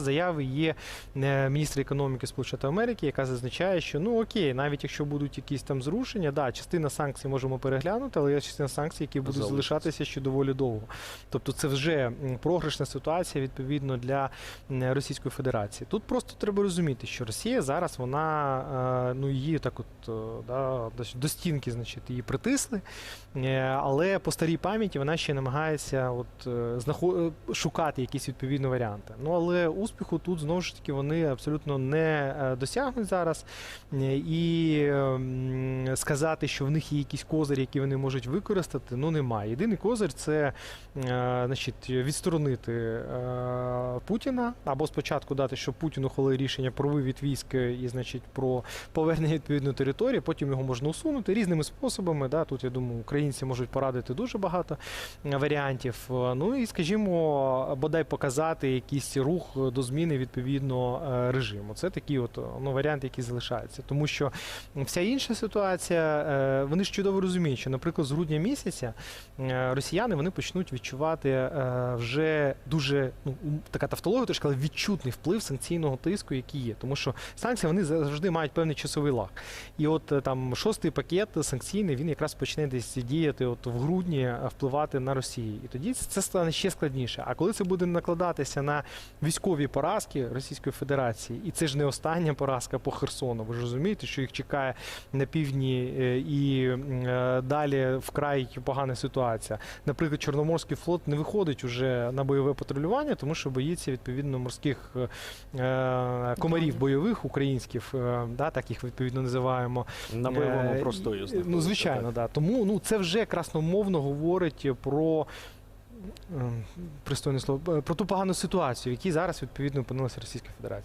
Заяви є е, міністра економіки Сполучених Америки, яка зазначає, що ну окей, навіть якщо будуть якісь там зрушення, да, частина санкцій можемо переглянути, але є частина санкцій, які будуть залишатися ще доволі довго. Тобто це вже програшна ситуація відповідно для Російської Федерації. Тут просто треба розуміти, що Росія зараз вона е, ну її так, от е, да, до- стінки, значить, її притисли, але по старій пам'яті вона ще намагається от, знахо- е, шукати якісь відповідні варіанти. Ну але успіху тут знову ж таки вони абсолютно не е, досягнуть зараз. І ем, сказати, що в них є якісь козирі, які вони можуть використати, ну немає. Єдиний козир це е, значить, відсторонити е, Путіна або спочатку дати, щоб Путін ухвалив рішення про вивід військ і значить про повернення відповідної території. Потім його можна усунути різними способами. Да, тут я думаю, українці можуть порадити дуже багато варіантів. Ну і скажімо, бодай показати якийсь рух до зміни відповідно е, режиму. Це такий от ну, варіант, який залишається. Тому що вся інша ситуація, е, вони ж чудово розуміють, що, наприклад, з грудня місяця е, росіяни вони почнуть відчувати е, вже дуже ну така тавтологія, трошки, але відчутний вплив санкційного тиску, який є. Тому що санкції вони завжди мають певний часовий лаг. І от е, там шостий пакет санкційний він якраз почне десь діяти от в грудні, е, впливати на Росію. І тоді це стане ще складніше. А коли це буде накладатися на військові поразки Російської Федерації, і це ж не остання поразка по Херсону. Ви ж розумієте, що їх чекає на півдні е, і е, далі вкрай погана ситуація. Наприклад, Чорноморський флот не виходить уже на бойове патрулювання, тому що боїться відповідно морських е, комарів бойових українських, да, так їх відповідно називаємо. На бойовому простою. Ну, звичайно, так. да. Тому ну, це вже красномовно говорить про. Ем, Пристойне слово, е, про ту погану ситуацію, в якій зараз відповідно опинилася Російська Федерація.